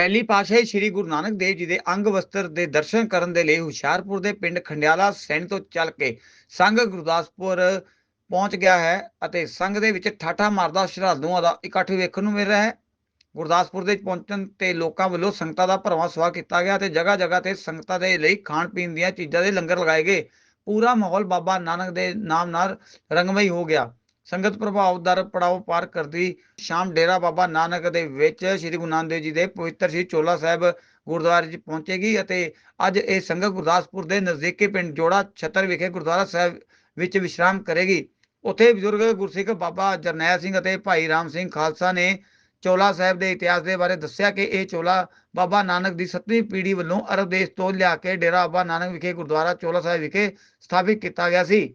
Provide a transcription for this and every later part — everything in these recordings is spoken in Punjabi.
ਪਹਿਲੀ ਪਾਤਸ਼ਾਹੀ ਸ੍ਰੀ ਗੁਰੂ ਨਾਨਕ ਦੇਵ ਜੀ ਦੇ ਅੰਗ ਵਸਤਰ ਦੇ ਦਰਸ਼ਨ ਕਰਨ ਦੇ ਲਈ ਹੁਸ਼ਿਆਰਪੁਰ ਦੇ ਪਿੰਡ ਖੰਡਿਆਲਾ ਸੈਣੀ ਤੋਂ ਚੱਲ ਕੇ ਸੰਘ ਗੁਰਦਾਸਪੁਰ ਪਹੁੰਚ ਗਿਆ ਹੈ ਅਤੇ ਸੰਘ ਦੇ ਵਿੱਚ ਠਾਠਾ ਮਾਰਦਾ ਸ਼ਰਧਾਲੂਆਂ ਦਾ ਇਕੱਠ ਵੇਖਣ ਨੂੰ ਮਿਲ ਰਿਹਾ ਹੈ। ਗੁਰਦਾਸਪੁਰ ਦੇ ਪਹੁੰਚਣ ਤੇ ਲੋਕਾਂ ਵੱਲੋਂ ਸੰਗਤਾਂ ਦਾ ਭਰਵਾਂ ਸਵਾਗਤ ਕੀਤਾ ਗਿਆ ਤੇ ਜਗ੍ਹਾ ਜਗ੍ਹਾ ਤੇ ਸੰਗਤਾਂ ਦੇ ਲਈ ਖਾਣ ਪੀਣ ਦੀਆਂ ਚੀਜ਼ਾਂ ਦੇ ਲੰਗਰ ਲਗਾਏ ਗਏ। ਪੂਰਾ ਮਾਹੌਲ ਬਾਬਾ ਨਾਨਕ ਦੇ ਨਾਮ ਨਾਲ ਰੰਗਮਈ ਹੋ ਗਿਆ। ਸੰਗਤ ਪ੍ਰਭਾਵ ਦਰ ਪੜਾਓ ਪਾਰ ਕਰਦੀ ਸ਼ਾਮ ਡੇਰਾ ਬਾਬਾ ਨਾਨਕ ਦੇ ਵਿੱਚ ਸ੍ਰੀ ਗੁਰੂ ਨਾਨਕ ਦੇਵ ਜੀ ਦੇ ਪਵਿੱਤਰ ਸ੍ਰੀ ਚੋਲਾ ਸਾਹਿਬ ਗੁਰਦੁਆਰੇ 'ਚ ਪਹੁੰਚੇਗੀ ਅਤੇ ਅੱਜ ਇਹ ਸੰਗਤ ਗੁਰਦਾਸਪੁਰ ਦੇ ਨਜ਼ਦੀਕੀ ਪਿੰਡ ਜੋੜਾ ਛੱਤਰ ਵਿਖੇ ਗੁਰਦੁਆਰਾ ਸਾਹਿਬ ਵਿੱਚ ਵਿਸ਼ਰਾਮ ਕਰੇਗੀ। ਉੱਥੇ ਬਜ਼ੁਰਗ ਗੁਰਸਿੱਖ ਬਾਬਾ ਜਰਨੈਲ ਸਿੰਘ ਅਤੇ ਭਾਈ ਰਾਮ ਸਿੰਘ ਖਾਲਸਾ ਨੇ ਚੋਲਾ ਸਾਹਿਬ ਦੇ ਇਤਿਹਾਸ ਦੇ ਬਾਰੇ ਦੱਸਿਆ ਕਿ ਇਹ ਚੋਲਾ ਬਾਬਾ ਨਾਨਕ ਦੀ 7ਵੀਂ ਪੀੜ੍ਹੀ ਵੱਲੋਂ ਅਰਬ ਦੇਸ਼ ਤੋਂ ਲਿਆ ਕੇ ਡੇਰਾ ਬਾਬਾ ਨਾਨਕ ਵਿਖੇ ਗੁਰਦੁਆਰਾ ਚੋਲਾ ਸਾਹਿਬ ਵਿਖੇ ਸਥਾਪਿਤ ਕੀਤਾ ਗਿਆ ਸੀ।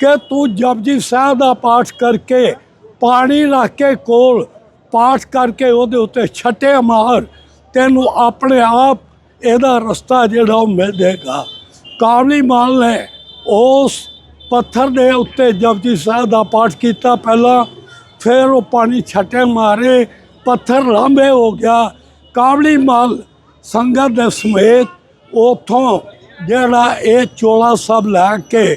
ਕਿ ਤੂੰ ਜਪਜੀ ਸਾਹਿਬ ਦਾ ਪਾਠ ਕਰਕੇ ਪਾਣੀ ਰੱਖ ਕੇ ਕੋਲ ਪਾਠ ਕਰਕੇ ਉਹਦੇ ਉੱਤੇ ਛੱਟੇ ਮਾਰ, ਤੈਨੂੰ ਆਪਣੇ ਆਪ ਇਹਦਾ ਰਸਤਾ ਜਿਹੜਾ ਉਹ ਮਿਲ ਜਾਏਗਾ। ਕਾਬਲੀ ਮਾਲ ਨੇ ਉਸ ਪੱਥਰ ਦੇ ਉੱਤੇ ਜਪਜੀ ਸਾਹਿਬ ਦਾ ਪਾਠ ਕੀਤਾ ਪਹਿਲਾਂ, ਫਿਰ ਉਹ ਪਾਣੀ ਛੱਟੇ ਮਾਰੇ, ਪੱਥਰ ਲਾਂਬੇ ਹੋ ਗਿਆ। ਕਾਬਲੀ ਮਾਲ ਸੰਗਤ ਦੇ ਸਮੇਤ ਉਥੋਂ ਜਿਹੜਾ ਇਹ ਚੋਲਾ ਸਭ ਲੈ ਕੇ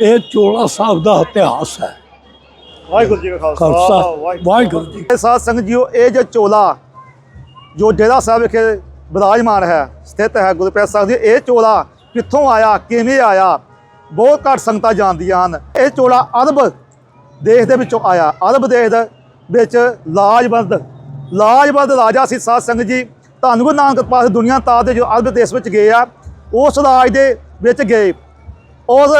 ਇਹ ਚੋਲਾ ਸਾਹਿਬ ਦਾ ਇਤਿਹਾਸ ਹੈ। ਵਾਹਿਗੁਰੂ ਜੀ ਕਾ ਖਾਲਸਾ ਵਾਹਿਗੁਰੂ ਜੀ ਸਾਧ ਸੰਗਤ ਜੀਓ ਇਹ ਜੋ ਚੋਲਾ ਜੋ ਡੇਰਾ ਸਾਹਿਬ ਵਿਖੇ ਵਿਰਾਜਮਾਨ ਹੈ ਸਥਿਤ ਹੈ ਗੁਰੂ ਪਿਆਰੇ ਸਾਹਿਬ ਜੀ ਇਹ ਚੋਲਾ ਕਿੱਥੋਂ ਆਇਆ ਕਿਵੇਂ ਆਇਆ? ਬਹੁਤ ਘੱਟ ਸੰਗਤਾਂ ਜਾਣਦੀਆਂ ਹਨ। ਇਹ ਚੋਲਾ ਅਰਬ ਦੇਸ਼ ਦੇ ਵਿੱਚੋਂ ਆਇਆ। ਅਰਬ ਦੇਸ਼ ਦੇ ਵਿੱਚ ਲਾਜਵੰਦ ਲਾਜਵੰਦ ਰਾਜਾ ਸੀ ਸਾਧ ਸੰਗਤ ਜੀ। ਧੰਨ ਗੁਰੂ ਨਾਨਕ ਪਾਸ ਦੁਨੀਆ ਤਾਰ ਦੇ ਜੋ ਅਰਬ ਦੇਸ਼ ਵਿੱਚ ਗਏ ਆ ਉਸ ਰਾਜ ਦੇ ਵਿੱਚ ਗਏ। ਉਸ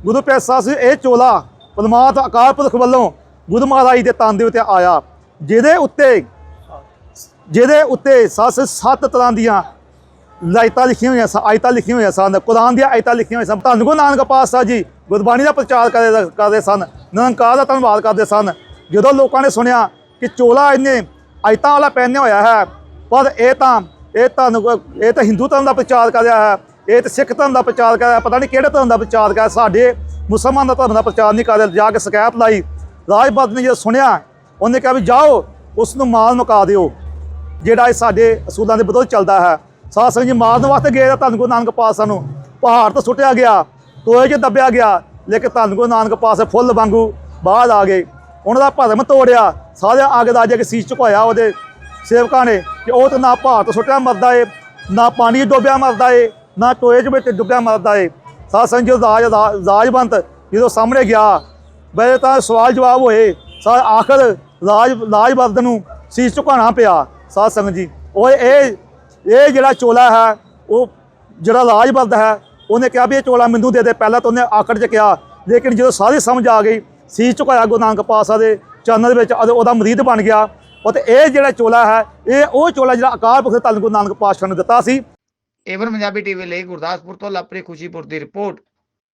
ਗੁਰੂ ਪਿਆਰੇ ਸਾਹਿਬ ਇਹ ਚੋਲਾ ਪਰਮਾਤਮਾ ਅਕਾਲ ਪੁਰਖ ਵੱਲੋਂ ਗੁਰੂ ਮਹਾਰਾਜ ਦੇ ਤਨ ਦੇ ਉੱਤੇ ਆਇਆ, ਜਿਹਦੇ ਉੱਤੇ ਜਿਹਦੇ ਉੱਤੇ ਸੱਸ ਸੱਤ ਤਰ੍ਹਾਂ ਦੀਆਂ ਲਾਇਤਾਂ ਲਿਖੀਆਂ ਹੋਈਆਂ ਸਨ ਆਇਤਾਂ ਲਿਖੀਆਂ ਹੋਈਆਂ ਸਨ, ਕੁਰਾਨ ਦੀਆਂ ਆਇਤਾਂ ਲਿਖੀਆਂ ਹੋਈਆਂ ਸਨ। ਧੰਨ ਗੁਰੂ ਨਾਨਕ ਪਾਤਸ਼ਾਹ ਜੀ, ਗੁਰਬਾਣੀ ਦਾ ਪ੍ਰਚਾਰ ਕਰਦੇ ਕਰਦੇ ਸਨ, ਨਿਰੰਕਾਰ ਦਾ ਧੰਨਵਾਦ ਕਰਦੇ ਸਨ। ਜਦੋਂ ਲੋਕਾਂ ਨੇ ਸੁਣਿਆ ਕਿ ਚੋਲਾ ਇਹਨੇ ਆਇਤਾਂ ਵਾਲਾ ਪਹਿਨਿਆ ਹੋਇਆ ਹੈ, ਪਰ ਇਹ ਤਾਂ ਇਹ ਤਾਂ ਇਹ ਤਾਂ ਹਿੰਦੂ ਧਰਮ ਦਾ ਪ੍ਰਚਾਰ ਕਰ ਰਿਹਾ ਹੈ ਇਹ ਤਾਂ ਸਿੱਖ ਧਰਮ ਦਾ ਪ੍ਰਚਾਰ ਕਰ ਪਤਾ ਨਹੀਂ ਕਿਹੜੇ ਧਰਮ ਦਾ ਪ੍ਰਚਾਰ ਕਰ ਸਾਡੇ ਮੁਸਲਮਾਨ ਦਾ ਧਰਮ ਦਾ ਪ੍ਰਚਾਰ ਨਹੀਂ ਕਰ ਰਿਹਾ, ਜਾ ਕੇ ਸ਼ਿਕਾਇਤ ਲਾਈ। ਰਾਜਪਾਲ ਨੇ ਜਦੋਂ ਸੁਣਿਆ, ਉਹਨੇ ਕਿਹਾ ਵੀ ਜਾਓ ਉਸ ਨੂੰ ਮਾਲ ਮੁਕਾ ਦਿਓ। ਜਿਹੜਾ ਇਹ ਸਾਡੇ ਅਸੂਲਾਂ ਦੇ ਵਿਰੁੱਧ ਚੱਲਦਾ ਹੈ। ਸਾਧ ਸਿੰਘ ਜੀ, ਮਾਰਨ ਵਾਸਤੇ ਗਏ ਤਾਂ ਧੰਨ ਗੁਰੂ ਨਾਨਕ ਪਾਤਸ਼ਾਹ ਨੂੰ ਪਹਾੜ ਤੋਂ ਸੁੱਟਿਆ ਗਿਆ ਤੋਏ 'ਚ ਦੱਬਿਆ ਗਿਆ, ਲੇਕਿਨ ਧੰਨ ਗੁਰੂ ਨਾਨਕ ਪਾਤਸ਼ਾਹ ਫੁੱਲ ਵਾਂਗੂ ਬਾਹਰ ਆ ਗਏ। ਉਹਨਾਂ ਦਾ ਭਰਮ ਤੋੜਿਆ ਸਾਰੇ ਅੱਗ ਦਾ ਕੇ ਸੀਸ ਝੁਕਾਇਆ ਉਹਦੇ ਸੇਵਕਾਂ ਨੇ ਕਿ ਉਹ ਤਾਂ ਨਾ ਪਹਾੜ ਤੋਂ ਸੁੱਟਿਆ ਮਰਦਾ ਏ, ਨਾ ਪਾਣੀ ਡੋਬਿਆ ਮਰਦਾ ਏ। ਨਾ ਟੋਏ 'ਚ ਵਿੱਚ ਡੁੱਬਿਆ ਮਰਦਾ ਏ। ਸਾਧ ਸੰਗਤ ਜੀ ਰਾਜ ਰਾਜਬੰਤ ਜਦੋਂ ਸਾਹਮਣੇ ਗਿਆ, ਬਈ ਤਾਂ ਸਵਾਲ ਜਵਾਬ ਹੋਏ। ਸਾ ਆਖਰ ਰਾਜ ਰਾਜਬੰਦ ਨੂੰ ਸੀਸ ਝੁਕਾਉਣਾ ਪਿਆ, ਸਾਧ ਸੰਗਤ ਜੀ। ਉਹ ਇਹ ਇਹ ਜਿਹੜਾ ਚੋਲਾ ਹੈ, ਉਹ ਜਿਹੜਾ ਰਾਜਬੰਦ ਹੈ, ਉਹਨੇ ਕਿਹਾ ਵੀ ਇਹ ਚੋਲਾ ਮੈਨੂੰ ਦੇ ਦੇ। ਪਹਿਲਾਂ ਤਾਂ ਉਹਨੇ ਆਖਰ 'ਚ ਕਿਹਾ, ਲੇਕਿਨ ਜਦੋਂ ਸਾਰੀ ਸਮਝ ਆ ਗਈ, ਸੀਸ ਝੁਕਾਇਆ ਗੁਰੂ ਨਾਨਕ ਪਾਤਸ਼ਾਹ ਦੇ ਚਰਨਾਂ ਦੇ ਵਿੱਚ ਅਤੇ ਉਹਦਾ ਮਰੀਦ ਬਣ ਗਿਆ। ਉਹ ਤੇ ਇਹ ਜਿਹੜਾ ਚੋਲਾ ਹੈ, ਇਹ ਉਹ ਚੋਲਾ ਜਿਹੜਾ ਅਕਾਲ ਪੁਰਖ ਧੰਨ ਗੁਰੂ ਨਾਨਕ ਪਾਤਸ਼ਾਹ ਨੂੰ ਦਿੱਤਾ ਸੀ। ਏਵਨ ਪੰਜਾਬੀ ਟੀਵੀ ਲਈ ਗੁਰਦਾਸਪੁਰ ਤੋਂ ਲਵਪ੍ਰੀਤ ਖੁਸ਼ੀਪੁਰ ਦੀ ਰਿਪੋਰਟ।